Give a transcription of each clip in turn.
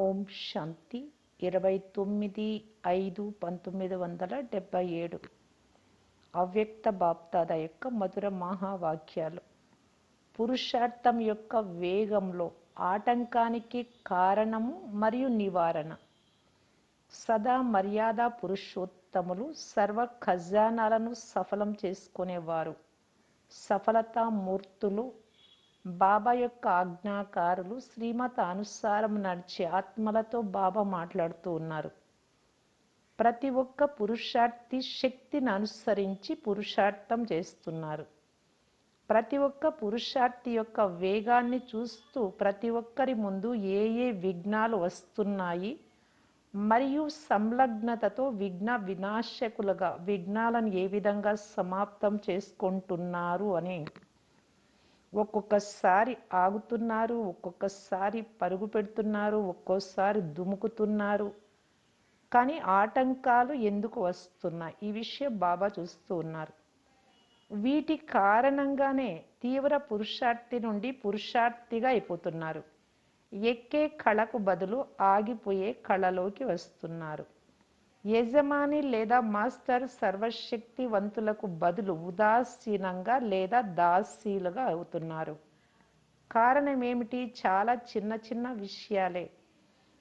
ఓం శాంతి. ఇరవై తొమ్మిది ఐదు పంతొమ్మిది వందల డెబ్భై ఏడు. అవ్యక్త బాప్తాద యొక్క మధుర మహావాక్యాలు. పురుషార్థం యొక్క వేగంలో ఆటంకానికి కారణము మరియు నివారణ. సదా మర్యాద పురుషోత్తములు సర్వ ఖజానాలను సఫలం చేసుకునేవారు. సఫలతా మూర్తులు బాబా యొక్క ఆజ్ఞాకారులు శ్రీమత అనుసారం నడిచే ఆత్మలతో బాబా మాట్లాడుతూ ఉన్నారు. ప్రతి ఒక్క పురుషార్థి శక్తిని అనుసరించి పురుషార్థం చేస్తున్నారు. ప్రతి ఒక్క పురుషార్థి యొక్క వేగాన్ని చూస్తూ ప్రతి ఒక్కరి ముందు ఏ ఏ విఘ్నాలు వస్తున్నాయి మరియు సంలగ్నతతో విఘ్న వినాశకులుగా విఘ్నాలను ఏ విధంగా సమాప్తం చేసుకుంటున్నారు అని ఒక్కొక్కసారి ఆగుతున్నారు ఒక్కొక్కసారి పరుగు పెడుతున్నారు ఒక్కోసారి దుముకుతున్నారు. కానీ ఆటంకాలు ఎందుకు వస్తున్నాయి? ఈ విషయం బాబా చూస్తూ ఉన్నారు. వీటి కారణంగానే తీవ్ర పురుషార్థి నుండి పురుషార్థిగా అయిపోతున్నారు. ఎక్కే కళకు బదులు ఆగిపోయే కళలోకి వస్తున్నారు. యజమాని లేదా మాస్టర్ సర్వశక్తివంతులకు బదులు ఉదాసీనంగా లేదా దాసీలుగా అవుతున్నారు. కారణం ఏమిటి చాలా చిన్న చిన్న విషయాలే.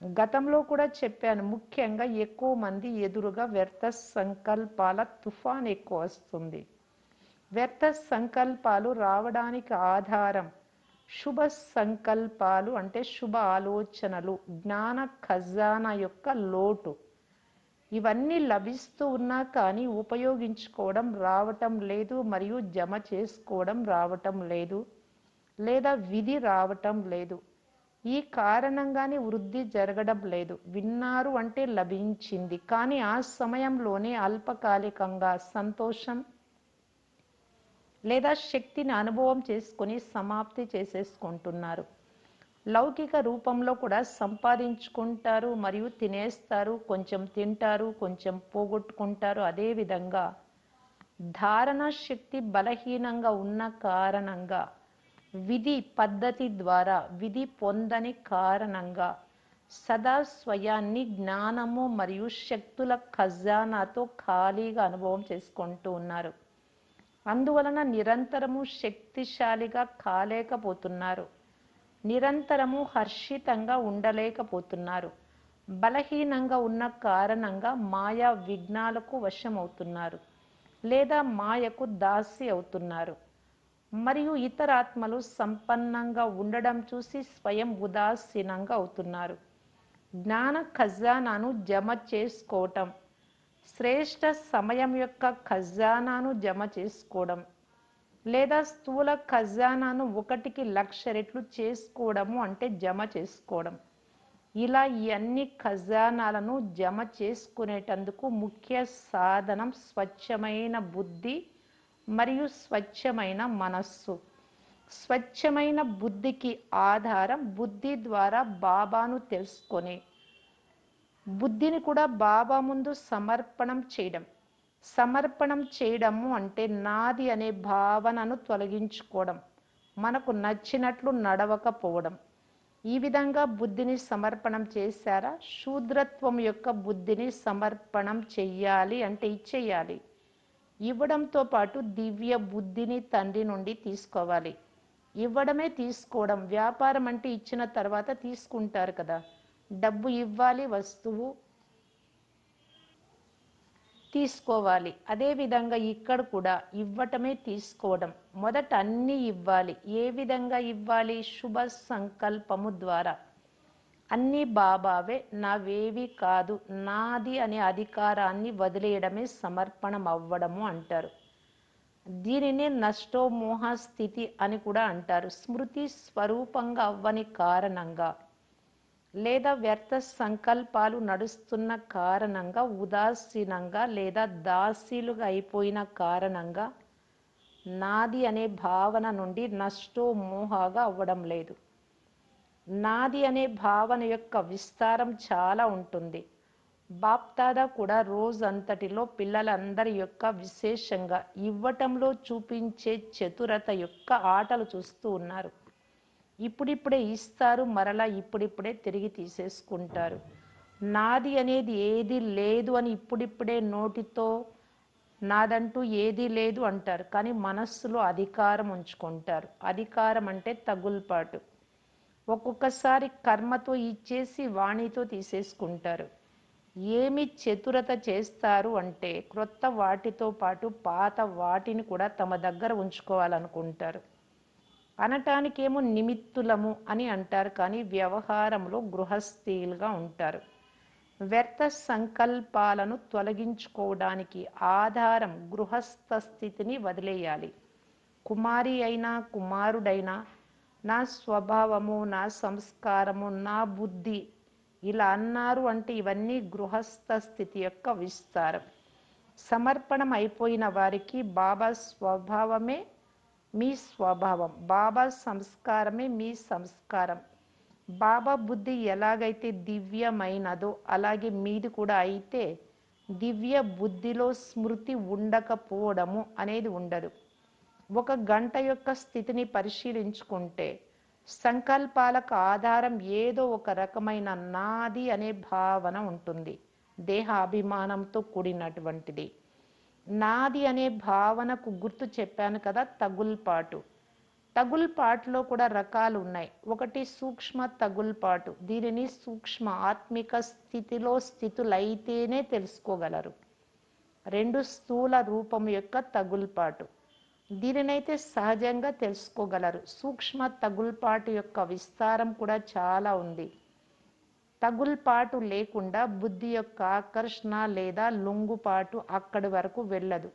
గతంలో కూడా చెప్పాను ముఖ్యంగా ఎక్కువ మంది ఎదురుగా వ్యర్థ సంకల్పాల తుఫాన్ ఎక్కువ వస్తుంది. వ్యర్థ సంకల్పాలు రావడానికి ఆధారం శుభ సంకల్పాలు అంటే శుభ ఆలోచనలు జ్ఞాన ఖజానా యొక్క లోటు. ఇవన్నీ లభిస్తూ ఉన్నా కానీ ఉపయోగించుకోవడం రావటం లేదు మరియు జమ చేసుకోవడం రావటం లేదు లేదా విధి రావటం లేదు. ఈ కారణంగానే వృద్ధి జరగడం లేదు. విన్నారు అంటే లభించింది. కానీ ఆ సమయంలోనే అల్పకాలికంగా సంతోషం లేదా శక్తిని అనుభవం చేసుకొని సమాప్తి చేసేసుకుంటున్నారు. లౌకిక రూపంలో కూడా సంపాదించుకుంటారు మరియు తినేస్తారు కొంచెం తింటారు కొంచెం పోగొట్టుకుంటారు. అదేవిధంగా ధారణ శక్తి బలహీనంగా ఉన్న కారణంగా విధి పద్ధతి ద్వారా విధి పొందని కారణంగా సదా స్వయాన్ని జ్ఞానము మరియు శక్తుల ఖజానాతో ఖాళీగా అనుభవం చేసుకుంటూ ఉన్నారు. అందువలన నిరంతరము శక్తిశాలిగా కాలేకపోతున్నారు. నిరంతరము హర్షితంగా ఉండలేకపోతున్నారు. బలహీనంగా ఉన్న కారణంగా మాయా విఘ్నాలకు వశమవుతున్నారు లేదా మాయకు దాసి అవుతున్నారు. మరియు ఇతర ఆత్మలు సంపన్నంగా ఉండడం చూసి స్వయం ఉదాసీనంగా అవుతున్నారు. జ్ఞాన ఖజానాను జమ చేసుకోవటం శ్రేష్ట సమయం యొక్క ఖజానాను జమ చేసుకోవడం లేదా స్థూల ఖజానాను ఒకటికి లక్ష రెట్లు చేసుకోవడము అంటే జమ చేసుకోవడం. ఇలా ఈ అన్ని ఖజానాలను జమ చేసుకునేటందుకు ముఖ్య సాధనం స్వచ్ఛమైన బుద్ధి మరియు స్వచ్ఛమైన మనస్సు. స్వచ్ఛమైన బుద్ధికి ఆధారం బుద్ధి ద్వారా బాబాను తెలుసుకొని బుద్ధిని కూడా బాబా ముందు సమర్పణం చేయడం. సమర్పణం చేయడము అంటే నాది అనే భావనను తొలగించుకోవడం మనకు నచ్చినట్లు నడవకపోవడం. ఈ విధంగా బుద్ధిని సమర్పణం చేశారా? శూద్రత్వం యొక్క బుద్ధిని సమర్పణం చెయ్యాలి అంటే ఇచ్చేయాలి. ఇవ్వడంతో పాటు దివ్య బుద్ధిని తండ్రి నుండి తీసుకోవాలి. ఇవ్వడమే తీసుకోవడం వ్యాపారం అంటే ఇచ్చిన తర్వాత తీసుకుంటారు కదా. డబ్బు ఇవ్వాలి వస్తువు తీసుకోవాలి. అదేవిధంగా ఇక్కడ కూడా ఇవ్వటమే తీసుకోవడం. మొదట అన్నీ ఇవ్వాలి. ఏ విధంగా ఇవ్వాలి? శుభ సంకల్పము ద్వారా. అన్నీ బాబావే నావేవి కాదు. నాది అనే అధికారాన్ని వదిలేయడమే సమర్పణం అవ్వడము అంటారు. దీనినే నష్టోమోహ స్థితి అని కూడా అంటారు. స్మృతి స్వరూపంగా అవ్వని కారణంగా. లేదా వ్యర్థ సంకల్పాలు నడుస్తున్న కారణంగా ఉదాసీనంగా లేదా దాసీలుగా అయిపోయిన కారణంగా నాది అనే భావన నుండి నష్టో మోహగా అవ్వడం లేదు. నాది అనే భావన యొక్క విస్తారం చాలా ఉంటుంది. బాప్తాదా కూడా రోజంతటిలో పిల్లలందరి యొక్క విశేషంగా ఇవ్వటంలో చూపించే చతురత యొక్క ఆటలు చూస్తూ ఉన్నారు. ఇప్పుడిప్పుడే ఇస్తారు మరలా ఇప్పుడిప్పుడే తిరిగి తీసేసుకుంటారు. నాది అనేది ఏది లేదు అని ఇప్పుడిప్పుడే నోటితో నాదంటూ ఏదీ లేదు అంటారు. కానీ మనస్సులో అధికారం ఉంచుకుంటారు. అధికారం అంటే తగుల్పాటు. ఒక్కొక్కసారి కర్మతో ఇచ్చేసి వాణితో తీసేసుకుంటారు. ఏమి చతురత చేస్తారు అంటే క్రొత్త వాటితో పాటు పాత వాటిని కూడా తమ దగ్గర ఉంచుకోవాలనుకుంటారు. అనటానికేమో నిమిత్తులము అని అంటారు కానీ వ్యవహారంలో గృహస్థీలుగా ఉంటారు. వ్యర్థ సంకల్పాలను తొలగించుకోవడానికి ఆధారం గృహస్థ స్థితిని వదిలేయాలి. కుమారి అయినా కుమారుడైనా నా స్వభావము నా సంస్కారము నా బుద్ధి ఇలా అన్నారు అంటే ఇవన్నీ గృహస్థ స్థితి యొక్క విస్తారం. సమర్పణం అయిపోయిన వారికి బాబా స్వభావమే మీ స్వభావం బాబా సంస్కారమే మీ సంస్కారం. బాబా బుద్ధి ఎలాగైతే దివ్యమైనదో అలాగే మీది కూడా అయితే దివ్య బుద్ధిలో స్మృతి ఉండకపోవడము అనేది ఉండదు. ఒక గంట యొక్క స్థితిని పరిశీలించుకుంటే సంకల్పాలకు ఆధారం ఏదో ఒక రకమైన నాది అనే భావన ఉంటుంది. దేహాభిమానంతో కూడినటువంటిది. నాది అనే భావనకు గుర్తు చెప్పాను కదా తగుల్పాటు. తగుల్పాటులో కూడా రకాలు ఉన్నాయి. ఒకటి సూక్ష్మ తగుల్పాటు. దీనిని సూక్ష్మ ఆత్మిక స్థితిలో స్థితులైతేనే తెలుసుకోగలరు. రెండు స్థూల రూపం యొక్క తగుల్పాటు. దీనినైతే సహజంగా తెలుసుకోగలరు. సూక్ష్మ తగుల్పాటు యొక్క విస్తారం కూడా చాలా ఉంది. తగుల్పాటు లేకుండా బుద్ధి యొక్క ఆకర్షణ లేదా లొంగుపాటు అక్కడి వరకు వెళ్ళదు.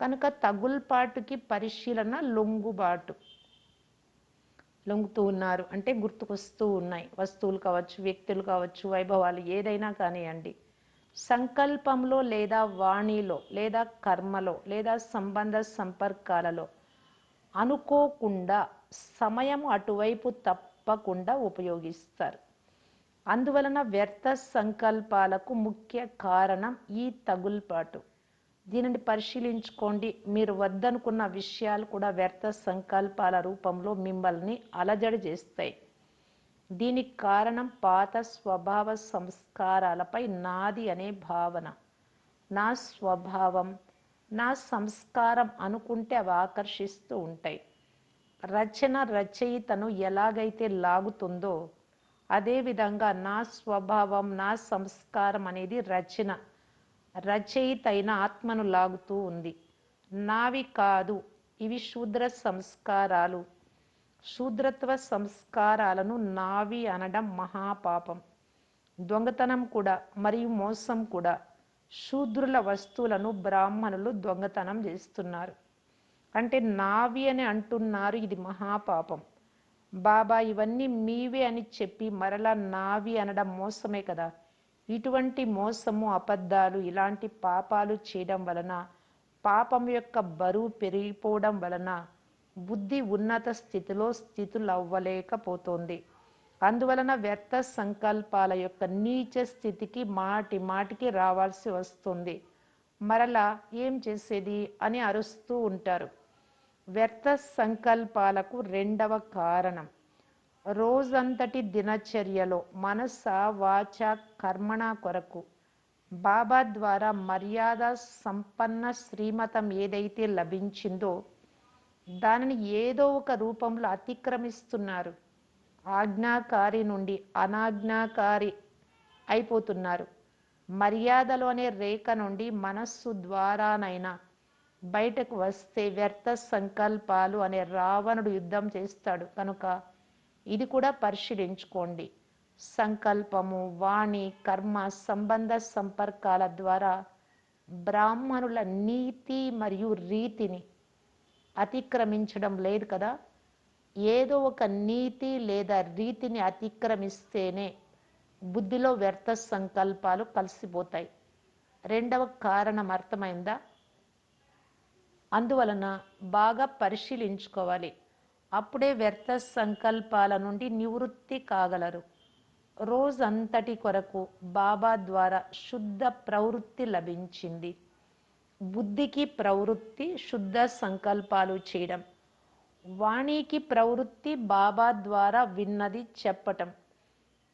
కనుక తగుల్పాటుకి పరిశీలన లొంగుబాటు. లొంగుతూ ఉన్నారు అంటే గుర్తుకొస్తూ ఉన్నాయి. వస్తువులు కావచ్చు వ్యక్తులు కావచ్చు వైభవాలు ఏదైనా కానివ్వండి. సంకల్పంలో లేదా వాణిలో లేదా కర్మలో లేదా సంబంధ సంపర్కాలలో అనుకోకుండా సమయం అటువైపు తప్పకుండా ఉపయోగిస్తారు. అందువలన వ్యర్థ సంకల్పాలకు ముఖ్య కారణం ఈ తగుల్పాటు. దీనిని పరిశీలించుకోండి. మీరు వద్దనుకున్న విషయాలు కూడా వ్యర్థ సంకల్పాల రూపంలో మిమ్మల్ని అలజడి చేస్తాయి. దీనికి కారణం పాత స్వభావ సంస్కారాలపై నాది అనే భావన. నా స్వభావం నా సంస్కారం అనుకుంటే అవి ఆకర్షిస్తూ ఉంటాయి. రచన రచయితను ఎలాగైతే లాగుతుందో అదేవిధంగా నా స్వభావం నా సంస్కారం అనేది రచన. రచయిత అయిన ఆత్మను లాగుతూ ఉంది. నావి కాదు ఇవి శూద్ర సంస్కారాలు. శూద్రత్వ సంస్కారాలను నావి అనడం మహాపాపం. దొంగతనం కూడా మరియు మోసం కూడా శూద్రుల వస్తువులను బ్రాహ్మణులు దొంగతనం చేస్తున్నారు. అంటే నావి అని అంటున్నారు ఇది మహాపాపం. బాబా ఇవన్నీ మీవే అని చెప్పి మరలా నావి అనడం మోసమే కదా. ఇటువంటి మోసము అబద్ధాలు ఇలాంటి పాపాలు చేయడం వలన పాపం యొక్క బరువు పెరిగిపోవడం వలన బుద్ధి ఉన్నత స్థితిలో స్థితులు అవ్వలేకపోతుంది అందువలన వ్యర్థ సంకల్పాల యొక్క నీచ స్థితికి మాటి మాటికి రావాల్సి వస్తుంది. మరలా ఏం చేసేది అని అరుస్తూ ఉంటారు. వ్యర్థ సంకల్పాలకు రెండవ కారణం. రోజంతటి దినచర్యలో మనస వాచ కర్మణ కొరకు బాబా ద్వారా మర్యాద సంపన్న శ్రీమతం ఏదైతే లభించిందో దానిని ఏదో ఒక రూపంలో అతిక్రమిస్తున్నారు. ఆజ్ఞాకారి నుండి అనాజ్ఞాకారి అయిపోతున్నారు. మర్యాదలోనే రేఖ నుండి మనస్సు ద్వారానైనా బయటకు వస్తే వ్యర్థ సంకల్పాలు అనే రావణుడు యుద్ధం చేస్తాడు. కనుక ఇది కూడా పరిశీలించుకోండి. సంకల్పము వాణి కర్మ సంబంధ సంపర్కాల ద్వారా బ్రాహ్మణుల నీతి మరియు రీతిని అతిక్రమించడం లేదు కదా? ఏదో ఒక నీతి లేదా రీతిని అతిక్రమిస్తేనే బుద్ధిలో వ్యర్థ సంకల్పాలు కలిసిపోతాయి. రెండవ కారణం అర్థమైందా? అందువలన బాగా పరిశీలించుకోవాలి. అప్పుడే వ్యర్థ సంకల్పాల నుండి నివృత్తి కాగలరు. రోజంతటి కొరకు బాబా ద్వారా శుద్ధ ప్రవృత్తి లభించింది. బుద్ధికి ప్రవృత్తి శుద్ధ సంకల్పాలు చేయడం. వాణికి ప్రవృత్తి బాబా ద్వారా విన్నది చెప్పటం.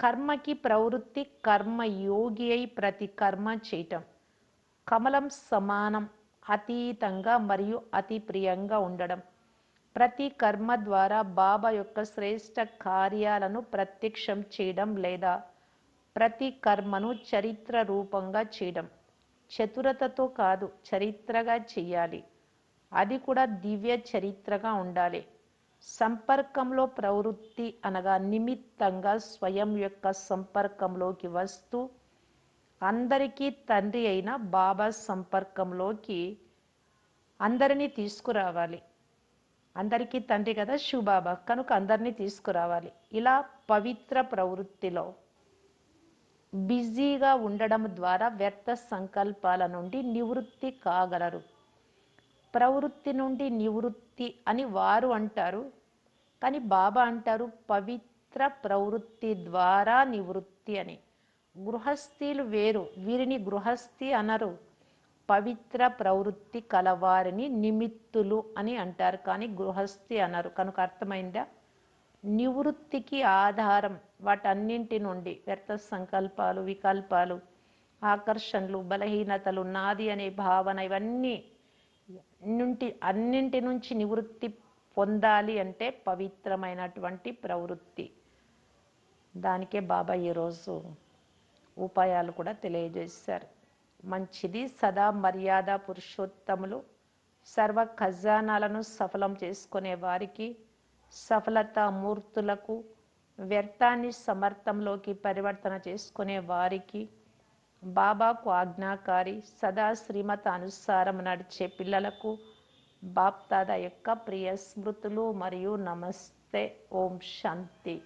కర్మకి ప్రవృత్తి కర్మ యోగి అయి ప్రతి కర్మ చేయటం. కమలం సమానం అతీతంగా మరియు అతి ప్రియంగా ఉండడం. ప్రతి కర్మ ద్వారా బాబా యొక్క శ్రేష్ట కార్యాలను ప్రత్యక్షం చేయడం లేదా ప్రతి కర్మను చరిత్ర రూపంగా చేయడం. చతురతతో కాదు చరిత్రగా చేయాలి. అది కూడా దివ్య చరిత్రగా ఉండాలి. సంపర్కంలో ప్రవృత్తి అనగా నిమిత్తంగా స్వయం యొక్క సంపర్కంలోకి వస్తూ అందరికీ తండ్రి అయిన బాబా సంపర్కంలోకి అందరినీ తీసుకురావాలి. అందరికీ తండ్రి కదా శివబాబా కనుక అందరినీ తీసుకురావాలి. ఇలా పవిత్ర ప్రవృత్తిలో బిజీగా ఉండడం ద్వారా వ్యర్థ సంకల్పాల నుండి నివృత్తి కాగలరు. ప్రవృత్తి నుండి నివృత్తి అని వారు అంటారు. కానీ బాబా అంటారు పవిత్ర ప్రవృత్తి ద్వారా నివృత్తి అని. గృహస్థీలు వేరు. వీరిని గృహస్థి అనరు. పవిత్ర ప్రవృత్తి కలవారిని నిమిత్తులు అని అంటారు. కానీ గృహస్థి అనరు. కనుక అర్థమైందా? నివృత్తికి ఆధారం వాటన్నింటి నుండి వ్యర్థ సంకల్పాలు వికల్పాలు ఆకర్షణలు బలహీనతలు నాది అనే భావన ఇవన్నీ నుండి అన్నింటి నుంచి నివృత్తి పొందాలి అంటే పవిత్రమైనటువంటి ప్రవృత్తి. దానికే బాబా ఈరోజు ఉపాయాలు కూడా తెలియజేశారు. మంచిది సదా మర్యాద పురుషోత్తములు సర్వ ఖజానాలను సఫలం చేసుకునే వారికి సఫలత మూర్తులకు వ్యర్థాన్ని సమర్థంలోకి పరివర్తన చేసుకునే వారికి బాబాకు ఆజ్ఞాకారి సదా శ్రీమత అనుసారం నడిచే పిల్లలకు బాప్దాద యొక్క ప్రియ స్మృతులు మరియు నమస్తే. ఓం శాంతి.